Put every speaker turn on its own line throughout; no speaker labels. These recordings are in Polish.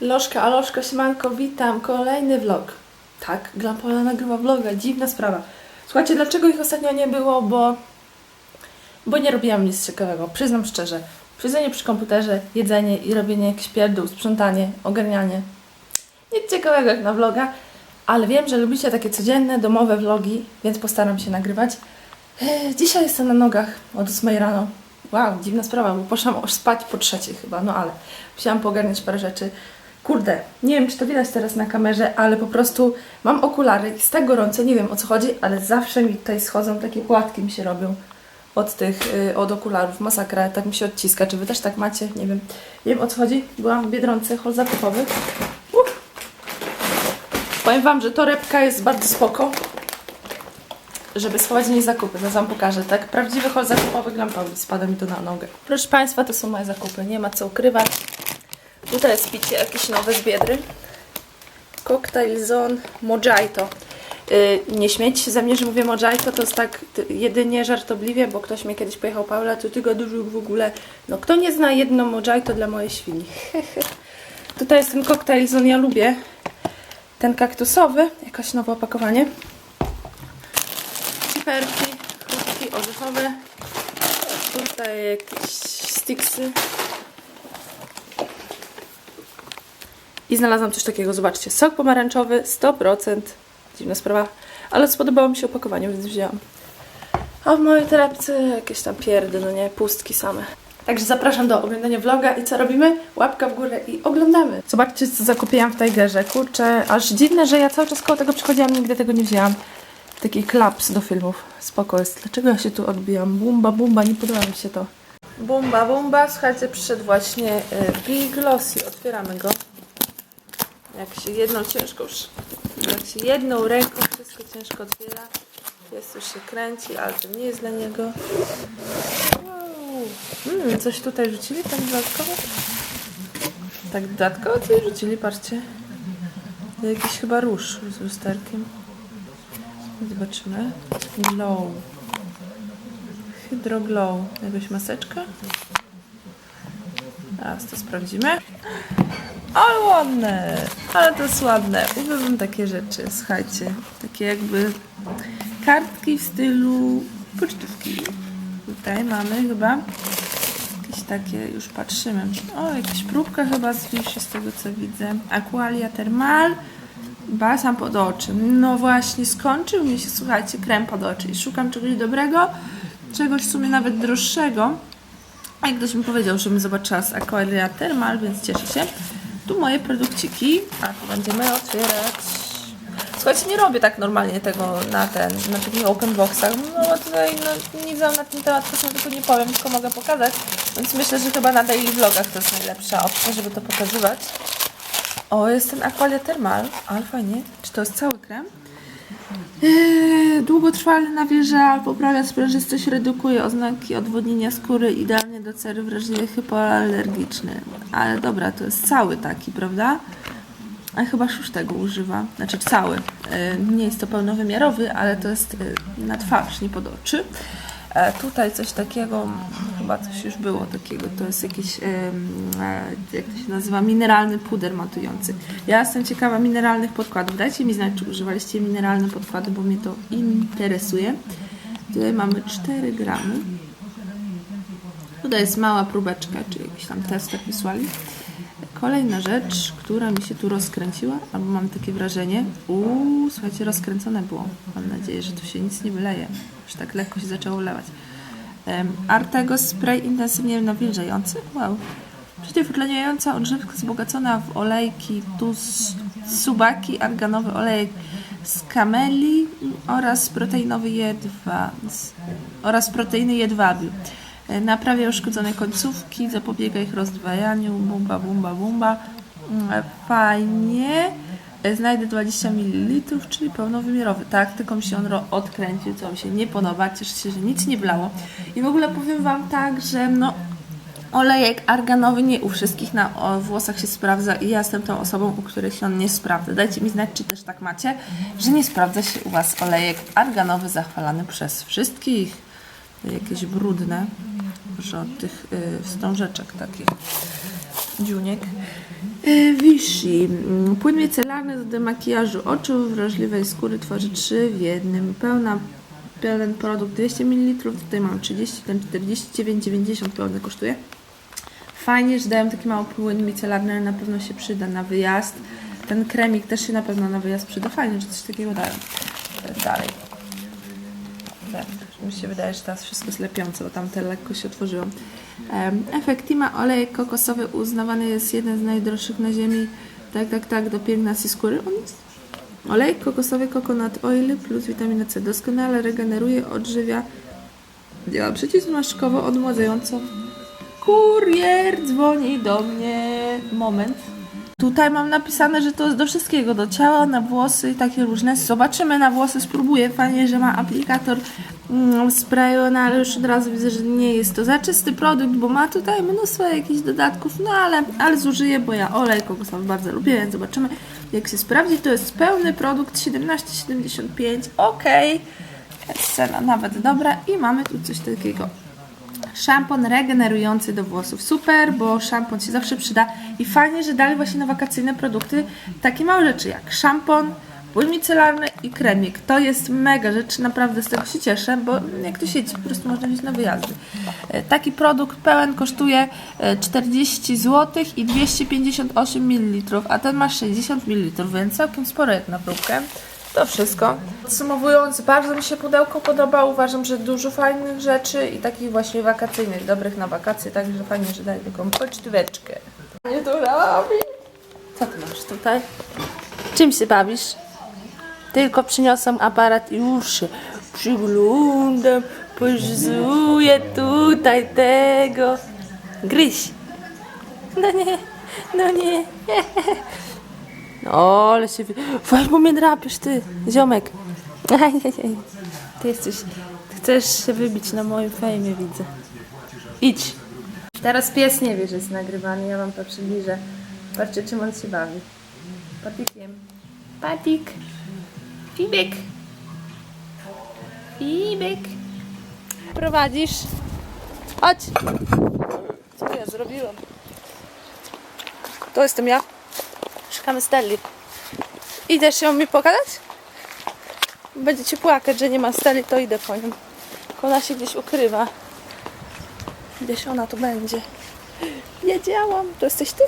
Lożka, Aloszka, siemanko, witam, kolejny vlog. Tak, Glampola nagrywa vloga, dziwna sprawa. Słuchajcie, dlaczego ich ostatnio nie było, bo... Bo nie robiłam nic ciekawego, przyznam szczerze. Siedzenie przy komputerze, jedzenie i robienie jakichś pierdół, sprzątanie, ogarnianie. Nic ciekawego jak na vloga, ale wiem, że lubicie takie codzienne, domowe vlogi, więc postaram się nagrywać. Eee, Dzisiaj jestem na nogach od 8 rano. Wow, dziwna sprawa, bo poszłam spać po trzeciej chyba, no ale musiałam poogarniać parę rzeczy. Kurde, nie wiem czy to widać teraz na kamerze, ale po prostu mam okulary, jest tak gorąco, nie wiem o co chodzi, ale zawsze mi tutaj schodzą, takie płatki mi się robią od tych, y, od okularów, masakra, tak mi się odciska. Czy wy też tak macie? Nie wiem. Nie wiem o co chodzi. Byłam w Biedronce, hol zakupowy. Powiem wam, że torebka jest bardzo spoko, żeby schować w niej zakupy. Zaraz wam pokażę, tak? Prawdziwy hol zakupowy Glampauli. Spada mi to na nogę. Proszę Państwa, to są moje zakupy. Nie ma co ukrywać. Tutaj jest picie jakieś nowe z Biedry. Cocktail Zone Mojito. Yy, nie śmiejcie się ze mnie, że mówię Mojito, to jest tak jedynie żartobliwie, bo ktoś mnie kiedyś pojechał, Paula, to ty go dużo w ogóle. No kto nie zna jedno Mojito dla mojej świni? Tutaj jest ten Cocktail Zone, ja lubię. Ten kaktusowy, jakoś nowe opakowanie. Ciperki, chrupki orzechowe. Tutaj jakieś sticksy. I znalazłam coś takiego, zobaczcie, sok pomarańczowy 100%, dziwna sprawa, ale spodobało mi się opakowanie, więc wzięłam. A w mojej torebce jakieś tam pierdy, no nie, pustki same. Także zapraszam do oglądania vloga i co robimy? Łapka w górę i oglądamy. Zobaczcie, co zakupiłam w Tigerze. Kurczę, aż dziwne, że ja cały czas koło tego przychodziłam, nigdy tego nie wzięłam. Taki klaps do filmów. Spoko jest. Dlaczego ja się tu odbijam? Bumba, bumba, nie podoba mi się to. Bumba, bumba. Słuchajcie, przyszedł właśnie y, Big Glossy. Otwieramy go. Jak się jedną ciężko już, jak się jedną ręką wszystko ciężko otwiera, jest już się kręci, ale to nie jest dla niego. Wow. Mm, coś tutaj rzucili tak dodatkowo? Tak dodatkowo coś rzucili, patrzcie. Jakiś chyba róż z lusterkiem. Zobaczymy. Glow. Hydro Glow. Jakaś maseczka? Teraz to sprawdzimy. Ale ładne, ale to jest ładne. Uwielbiam takie rzeczy, słuchajcie. Takie jakby kartki w stylu pocztówki. Tutaj mamy chyba jakieś takie, już patrzymy. O, jakaś próbka chyba z z tego co widzę. Aqualia Thermal. Balsam pod oczy. No właśnie, skończył mi się, słuchajcie, krem pod oczy. I szukam czegoś dobrego, czegoś w sumie nawet droższego. A jak ktoś mi powiedział, żebym zobaczyła z Aquaria Thermal, więc cieszę się. Tu moje produkciki. A tu będziemy otwierać. Słuchajcie, nie robię tak normalnie tego na ten, na takich open boxach. No tutaj no, nic wam na ten temat tylko nie powiem, tylko mogę pokazać. Więc myślę, że chyba na daily vlogach to jest najlepsza opcja, żeby to pokazywać. O, jest ten Aqualia Thermal, ale fajnie. Czy to jest cały krem? Eee, Długotrwale nawilża, poprawia sprężystość, redukuje oznaki odwodnienia skóry, idealnie do cery wrażliwej hypoalergiczny. Ale dobra, to jest cały taki, prawda? A chyba Szusz tego używa, znaczy cały. E, Nie jest to pełnowymiarowy, ale to jest e, na twarz, nie pod oczy. E, Tutaj coś takiego, chyba coś już było takiego, to jest jakiś, e, jak to się nazywa, mineralny puder matujący. Ja jestem ciekawa mineralnych podkładów. Dajcie mi znać, czy używaliście mineralne podkłady, bo mnie to interesuje. Tutaj mamy 4 gramy. Tutaj jest mała próbeczka, czy jakiś tam test tak wysłali. Kolejna rzecz, która mi się tu rozkręciła, albo mam takie wrażenie, uuu, słuchajcie, rozkręcone było. Mam nadzieję, że tu się nic nie wyleje. Już tak lekko się zaczęło lewać. Um, Artego spray intensywnie nawilżający. Wow. Przeciwtleniająca odżywka wzbogacona w olejki, tu subaki, arganowy olejek z kameli oraz proteinowy jedwa oraz proteiny jedwabiu. E, Naprawia uszkodzone końcówki, zapobiega ich rozdwajaniu, bumba, bumba, bumba. Mm, Fajnie. E, Znajdę 20 ml, czyli pełnowymiarowy. Tak, tylko mi się on odkręcił, co mi się nie podoba. Cieszę się, że nic nie wlało. I w ogóle powiem Wam tak, że no olejek arganowy nie u wszystkich na włosach się sprawdza i ja jestem tą osobą, u której się on nie sprawdza. Dajcie mi znać, czy też tak macie, że nie sprawdza się u Was olejek arganowy zachwalany przez wszystkich. Jakieś brudne, że od tych y, wstążeczek takich. dziuniek. E, Vichy. Płyn micelarny do demakijażu oczu, wrażliwej skóry tworzy 3 w jednym. Pełna, pełen produkt 200 ml, tutaj mam 30, ten 49,90 pełny kosztuje. Fajnie, że dają taki mały płyn micelarny, na pewno się przyda na wyjazd. Ten kremik też się na pewno na wyjazd przyda. Fajnie, że coś takiego dają. E, Dalej. Tak, mi się wydaje, że teraz wszystko jest lepiące, bo tamte lekko się otworzyło. Efektima olej kokosowy uznawany jest jeden z najdroższych na ziemi. Tak, tak, tak, do pielęgnacji skóry. On jest Olej kokosowy coconut oil plus witamina C doskonale regeneruje, odżywia, działa przeciwzmarszczkowo, odmładzająco. Kurier dzwoni do mnie. Moment. Tutaj mam napisane, że to do wszystkiego, do ciała, na włosy i takie różne. Zobaczymy na włosy, spróbuję. Fajnie, że ma aplikator mm, sprayu, no ale już od razu widzę, że nie jest to za czysty produkt, bo ma tutaj mnóstwo jakichś dodatków, no ale, ale zużyję, bo ja olej kokosowy bardzo lubię, więc zobaczymy jak się sprawdzi. To jest pełny produkt 17,75, ok. Cena nawet dobra i mamy tu coś takiego. Szampon regenerujący do włosów. Super, bo szampon się zawsze przyda i fajnie, że dali właśnie na wakacyjne produkty takie małe rzeczy jak szampon, płyn micelarny i kremik. To jest mega rzecz, naprawdę z tego się cieszę, bo jak tu siedzi, po prostu można wziąć na wyjazdy. E, Taki produkt pełen kosztuje e, 40 zł i 258 ml, a ten ma 60 ml, więc całkiem sporo jak na próbkę. To wszystko. Podsumowując, bardzo mi się pudełko podoba. Uważam, że dużo fajnych rzeczy i takich właśnie wakacyjnych, dobrych na wakacje, także fajnie, że daję taką pocztóweczkę. Nie to robi. Co ty masz tutaj? Czym się bawisz? Tylko przyniosłam aparat i już się przyglądam, pożyzuję tutaj tego. Gryź. No nie, no nie. No, ale się... wy- Weź, bo mnie drapiesz, ty, ziomek. Ajajaj. Ty jesteś... Ty chcesz się wybić na moim fejmie, widzę. Idź. Teraz pies nie wie, że jest nagrywany, ja wam to przybliżę. Patrzcie, czym on się bawi. Patikiem. Patik. Fibek. Fibek. Prowadzisz? Chodź. Co ja zrobiłam? To jestem ja. Szukamy Stelli. Idziesz ją mi pokazać? Będziecie płakać, że nie ma Stelli, to idę po nią. Ona się gdzieś ukrywa. Gdzieś ona tu będzie. Wiedziałam. To jesteś ty?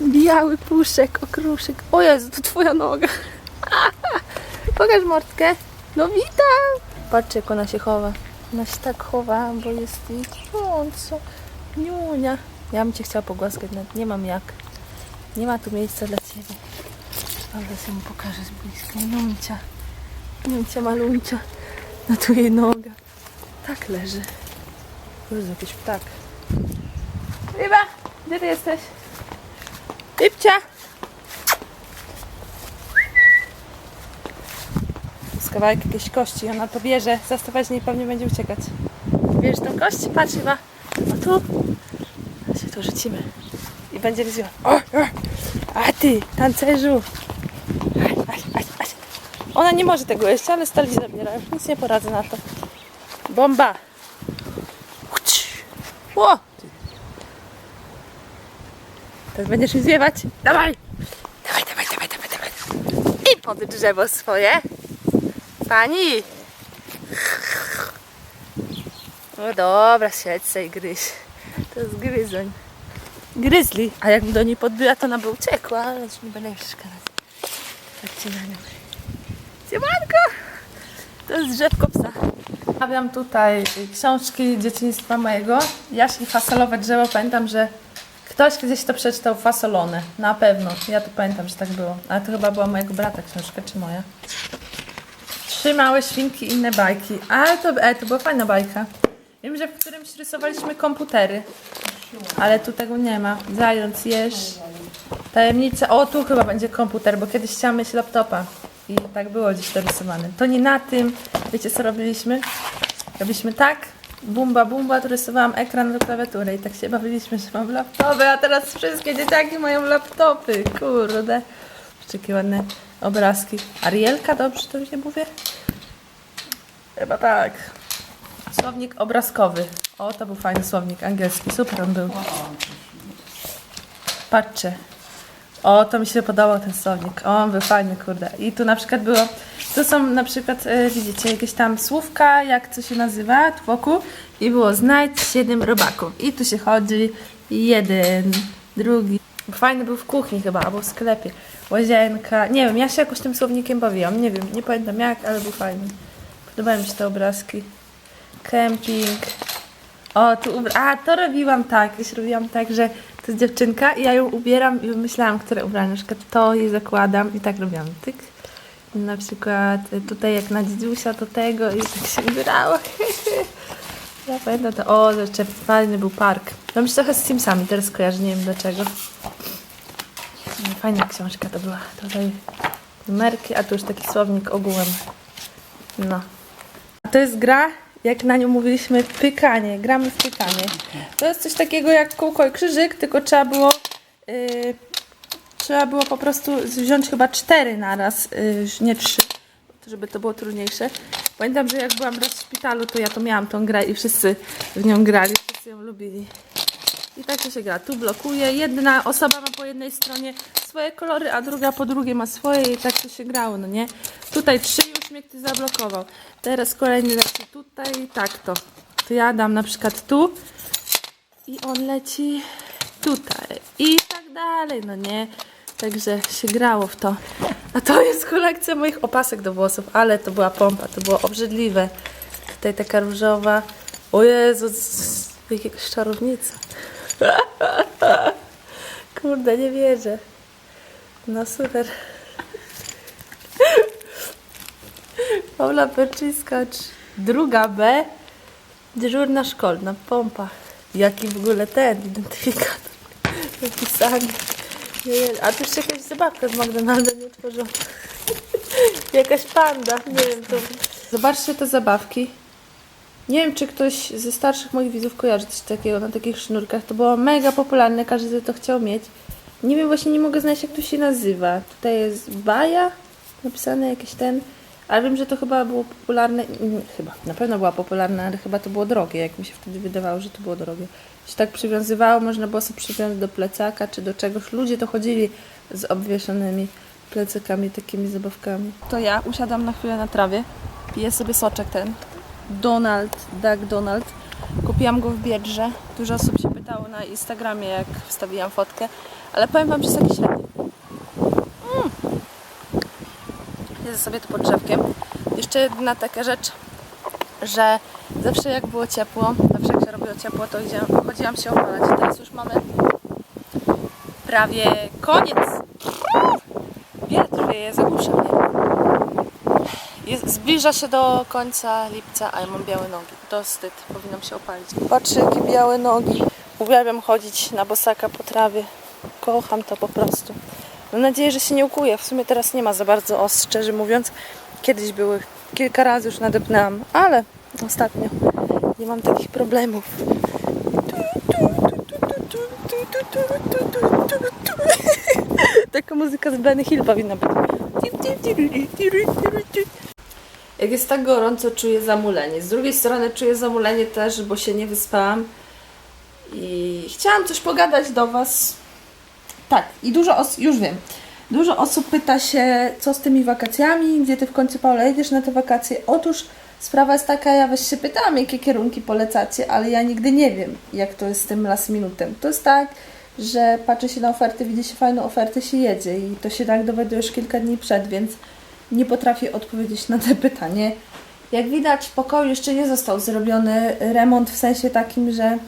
Biały puszek, okruszek. O Jezu, to twoja noga. Pokaż mordkę. No witam. Patrzcie, jak ona się chowa. Ona się tak chowa, bo jest jej gorąco. Niunia. Ja bym cię chciała pogłaskać, nawet nie mam jak. Nie ma tu miejsca dla. Ale sobie mu pokażę z bliska. Nuncia. Nuncia maluncia. No tu jej noga. Tak leży. To jest jakiś ptak. Ryba, gdzie ty jesteś? Rybcia! Z kawałek jakiejś kości. Ona to bierze. Zastawać niej pewnie będzie uciekać. Bierz tą kość? Patrz chyba. A tu? Się tu rzucimy. I będzie wyzywała. O, o, a ty, tancerzu! Ona nie może tego jeść, ale stali zabierają. Nic nie poradzę na to. Bomba! Uć. O! Teraz będziesz mi zwiewać? Dawaj! Dawaj, dawaj, dawaj, dawaj, dawaj. I pod drzewo swoje. Pani! No dobra, siedź i gryź. To jest gryzoń. Gryzli. A jakbym do niej podbyła, to ona by uciekła, ale już nie będę przeszkadzać. Patrzcie na nią. Siemanko! To jest drzewko psa. Stawiam tutaj książki dzieciństwa mojego. Jaś i fasolowe drzewo. Pamiętam, że ktoś kiedyś to przeczytał fasolone. Na pewno. Ja to pamiętam, że tak było. Ale to chyba była mojego brata książka, czy moja. Trzy małe świnki inne bajki. Ale to, e, to była fajna bajka. Wiem, że w którymś rysowaliśmy komputery. Ale tu tego nie ma. Zając, jesz. Tajemnica. O, tu chyba będzie komputer, bo kiedyś chciałam mieć laptopa. I tak było gdzieś to rysowane. To nie na tym. Wiecie co robiliśmy? Robiliśmy tak. Bumba, bumba, tu rysowałam ekran do klawiatury i tak się bawiliśmy, że mam laptopy, a teraz wszystkie dzieciaki mają laptopy. Kurde. Jakie ładne obrazki. Arielka, dobrze to się mówię? Chyba tak. Słownik obrazkowy. O, to był fajny słownik angielski. Super on był. Patrzcie. O, to mi się podobał ten słownik. O, on był fajny, kurde. I tu na przykład było, to są na przykład, e, widzicie, jakieś tam słówka, jak to się nazywa, tu wokół. I było znajdź siedem robaków. I tu się chodzi jeden, drugi. Fajny był w kuchni chyba, albo w sklepie. Łazienka. Nie wiem, ja się jakoś tym słownikiem bawiłam. Nie wiem, nie pamiętam jak, ale był fajny. Podobały mi się te obrazki. Kemping. O, tu ubra... A, to robiłam tak. Kiedyś robiłam tak, że to jest dziewczynka i ja ją ubieram i wymyślałam, które ubrania. Na przykład to jej zakładam i tak robiłam. Tyk. Na przykład tutaj jak na dzidziusia do tego i tak się ubierała. Ja pamiętam to. O, jeszcze fajny był park. No mi się trochę z Simsami teraz kojarzy, nie wiem dlaczego. No, Fajna książka to była. Tutaj numerki, a tu już taki słownik ogółem. No. A to jest gra, jak na nią mówiliśmy, pykanie. Gramy w pykanie. To jest coś takiego jak kółko i krzyżyk, tylko trzeba było yy, trzeba było po prostu wziąć chyba cztery naraz, yy, nie trzy, żeby to było trudniejsze. Pamiętam, że jak byłam raz w szpitalu, to ja to miałam tą grę i wszyscy w nią grali, wszyscy ją lubili. I tak to się gra. Tu blokuje. Jedna osoba ma po jednej stronie swoje kolory, a druga po drugiej ma swoje i tak to się grało, no nie? Tutaj trzy mnie ktoś zablokował. Teraz kolejny leci tutaj, tak to. To ja dam na przykład tu i on leci tutaj i tak dalej, no nie? Także się grało w to. A to jest kolekcja moich opasek do włosów, ale to była pompa, to było obrzydliwe. Tutaj taka różowa. O Jezu, jakiegoś czarownica. Kurde, nie wierzę. No super. Paula Perczyńska, trz- druga B, dyżurna szkolna, pompa. Jaki w ogóle ten identyfikator napisany. A tu jeszcze jakaś zabawka z McDonalda nie otworzona. Jakaś panda, nie wiem to. Zobaczcie te zabawki. Nie wiem, czy ktoś ze starszych moich widzów kojarzy coś takiego na takich sznurkach. To było mega popularne, każdy to chciał mieć. Nie wiem, właśnie nie mogę znaleźć, jak to się nazywa. Tutaj jest Baja, napisane jakiś ten. Ale wiem, że to chyba było popularne. Chyba, na pewno była popularna, ale chyba to było drogie, jak mi się wtedy wydawało, że to było drogie. Się tak przywiązywało, można było sobie przywiązać do plecaka czy do czegoś. Ludzie to chodzili z obwieszonymi plecakami, takimi zabawkami. To ja usiadam na chwilę na trawie, piję sobie soczek ten. Donald, Duck Donald. Kupiłam go w Biedrze. Dużo osób się pytało na Instagramie, jak wstawiłam fotkę, ale powiem Wam, że jest taki średni. Mm. Siedzę sobie tu pod drzewkiem. Jeszcze jedna taka rzecz, że zawsze jak było ciepło, zawsze jak się robiło ciepło, to chodziłam się opalać. Teraz już mamy prawie koniec. Wiatr wieje, zagłusza mnie. Jest, zbliża się do końca lipca, a ja mam białe nogi. To wstyd, powinnam się opalić. Patrzę, jakie białe nogi. Uwielbiam chodzić na bosaka po trawie. Kocham to po prostu. Mam nadzieję, że się nie ukuje. W sumie teraz nie ma za bardzo os, szczerze mówiąc. Kiedyś były, kilka razy już nadepnęłam, ale ostatnio nie mam takich problemów. Taka muzyka z Benny Hill powinna być. Jak jest tak gorąco, czuję zamulenie. Z drugiej strony czuję zamulenie też, bo się nie wyspałam. I chciałam coś pogadać do Was. Tak, i dużo osób, już wiem. Dużo osób pyta się, co z tymi wakacjami, gdzie Ty w końcu, Paula, jedziesz na te wakacje. Otóż sprawa jest taka, ja Was się pytałam, jakie kierunki polecacie, ale ja nigdy nie wiem, jak to jest z tym last minutem. To jest tak, że patrzy się na oferty, widzi się fajną ofertę, się jedzie i to się tak dowiadujesz kilka dni przed, więc nie potrafię odpowiedzieć na to pytanie. Jak widać, w pokoju jeszcze nie został zrobiony remont w sensie takim, że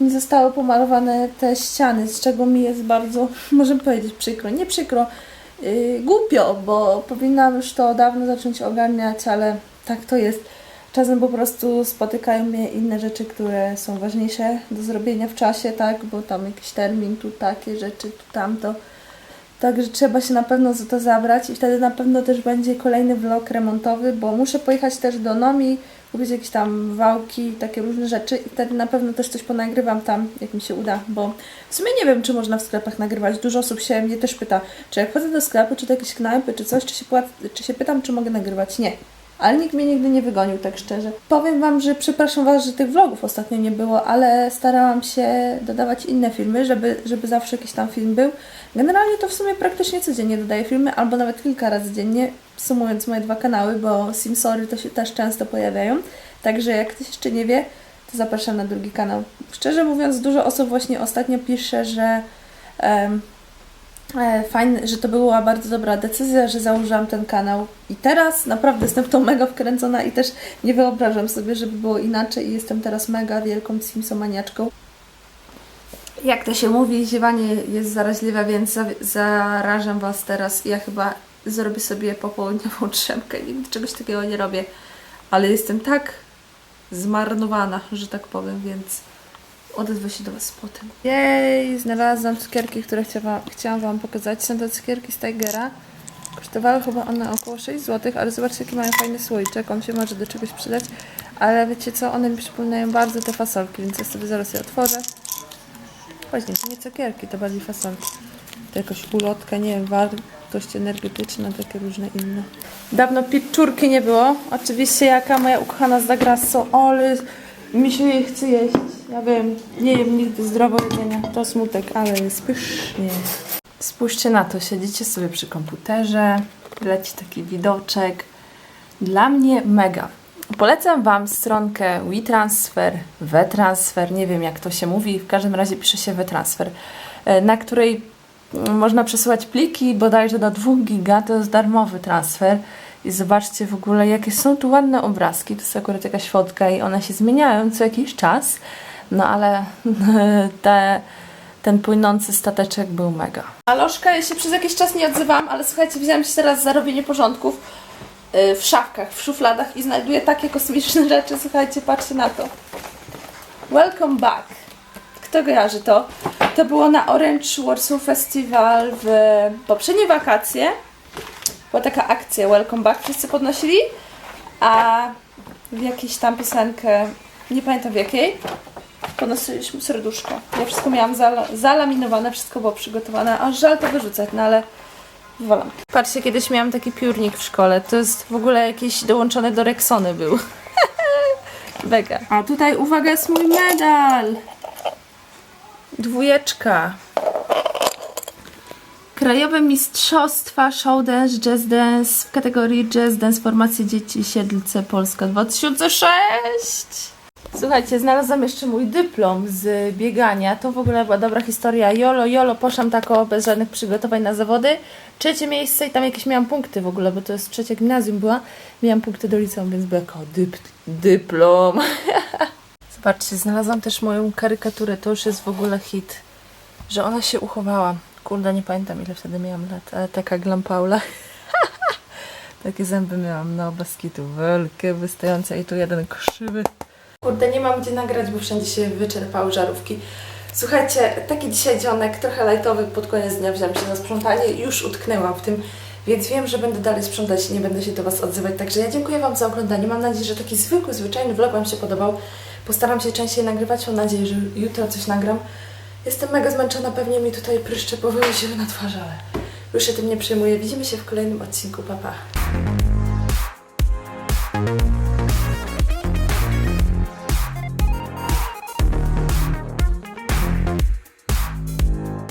nie zostały pomalowane te ściany, z czego mi jest bardzo, możemy powiedzieć, przykro. Nie przykro, yy, głupio, bo powinnam już to dawno zacząć ogarniać, ale tak to jest. Czasem po prostu spotykają mnie inne rzeczy, które są ważniejsze do zrobienia w czasie, tak, bo tam jakiś termin, tu takie rzeczy, tu tamto. Także trzeba się na pewno za to zabrać i wtedy na pewno też będzie kolejny vlog remontowy, bo muszę pojechać też do Nomi, kupić jakieś tam wałki, takie różne rzeczy i wtedy na pewno też coś ponagrywam tam, jak mi się uda, bo w sumie nie wiem, czy można w sklepach nagrywać. Dużo osób się mnie też pyta, czy jak chodzę do sklepu, czy do jakiejś knajpy, czy coś, czy się, czy się pytam, czy mogę nagrywać. Nie. Ale nikt mnie nigdy nie wygonił, tak szczerze. Powiem Wam, że przepraszam Was, że tych vlogów ostatnio nie było, ale starałam się dodawać inne filmy, żeby, żeby zawsze jakiś tam film był. Generalnie to w sumie praktycznie codziennie dodaję filmy, albo nawet kilka razy dziennie, sumując moje dwa kanały, bo Simsory to się też często pojawiają. Także jak ktoś jeszcze nie wie, to zapraszam na drugi kanał. Szczerze mówiąc, dużo osób właśnie ostatnio pisze, że e, fajne, że to była bardzo dobra decyzja, że założyłam ten kanał. I teraz naprawdę jestem w to mega wkręcona i też nie wyobrażam sobie, żeby było inaczej i jestem teraz mega wielką Simsomaniaczką. Jak to się mówi, ziewanie jest zaraźliwe, więc za, zarażam Was teraz. Ja chyba zrobię sobie popołudniową drzemkę. Nigdy czegoś takiego nie robię. Ale jestem tak zmarnowana, że tak powiem, więc odezwę się do Was potem. Jej, znalazłam cukierki, które chciałam, chciałam Wam pokazać. Są to cukierki z Tigera. Kosztowały chyba one około 6 zł, ale zobaczcie, jaki mają fajny słoiczek. On się może do czegoś przydać. Ale wiecie co, one mi przypominają bardzo te fasolki, więc ja sobie zaraz je otworzę. Właśnie, to nie cukierki, to bardziej fasolki. To jakaś ulotka, nie wiem, wartość energetyczna, takie różne inne. Dawno pieczurki nie było. Oczywiście jaka moja ukochana z Dagrasso, ale mi się jej chce jeść. Ja wiem, nie jem nigdy zdrowo jedzenia, to smutek, ale jest pysznie. Spójrzcie na to, siedzicie sobie przy komputerze, leci taki widoczek. Dla mnie mega. Polecam Wam stronkę WeTransfer, WeTransfer, nie wiem jak to się mówi, w każdym razie pisze się WeTransfer, e, na której mm, można przesyłać pliki bodajże do 2 giga, to jest darmowy transfer. I zobaczcie w ogóle, jakie są tu ładne obrazki. To jest akurat jakaś fotka i one się zmieniają co jakiś czas. No ale te, ten płynący stateczek był mega. Aloszka, ja się przez jakiś czas nie odzywam, ale słuchajcie, wziąłem się teraz za robienie porządków y, w szafkach, w szufladach i znajduję takie kosmiczne rzeczy. Słuchajcie, patrzcie na to. Welcome back. Kto kojarzy to? To było na Orange Warsaw Festival w poprzednie wakacje. Była taka akcja Welcome Back, wszyscy podnosili, a w jakiejś tam piosenkę, nie pamiętam w jakiej, podnosiliśmy serduszko. Ja wszystko miałam zala, zalaminowane, wszystko było przygotowane, a żal to wyrzucać, no ale wolam. Patrzcie, kiedyś miałam taki piórnik w szkole, to jest w ogóle jakiś dołączony do Rexony był. Mega. A tutaj, uwaga, jest mój medal! Dwójeczka. Krajowe Mistrzostwa Show Dance Jazz Dance w kategorii Jazz Dance Formacji Dzieci Siedlce Polska 2006. Słuchajcie, znalazłam jeszcze mój dyplom z biegania. To w ogóle była dobra historia. Jolo, jolo, poszłam tako bez żadnych przygotowań na zawody. Trzecie miejsce i tam jakieś miałam punkty w ogóle, bo to jest trzecie gimnazjum była. Miałam punkty do liceum, więc była jako dyp, dyplom. Zobaczcie, znalazłam też moją karykaturę. To już jest w ogóle hit, że ona się uchowała. Kurde, nie pamiętam ile wtedy miałam lat, ale taka glampaula. Takie zęby miałam, no bez kitu, wielkie, wystające i tu jeden krzywy. Kurde, nie mam gdzie nagrać, bo wszędzie się wyczerpały żarówki. Słuchajcie, taki dzisiaj dzionek, trochę lajtowy, pod koniec dnia wziąłem się za sprzątanie i już utknęłam w tym, więc wiem, że będę dalej sprzątać i nie będę się do Was odzywać. Także ja dziękuję Wam za oglądanie. Mam nadzieję, że taki zwykły, zwyczajny vlog Wam się podobał. Postaram się częściej nagrywać, mam nadzieję, że jutro coś nagram. Jestem mega zmęczona, pewnie mi tutaj pryszcze powyły się na twarzy, ale już się tym nie przejmuję. Widzimy się w kolejnym odcinku, papa. Pa.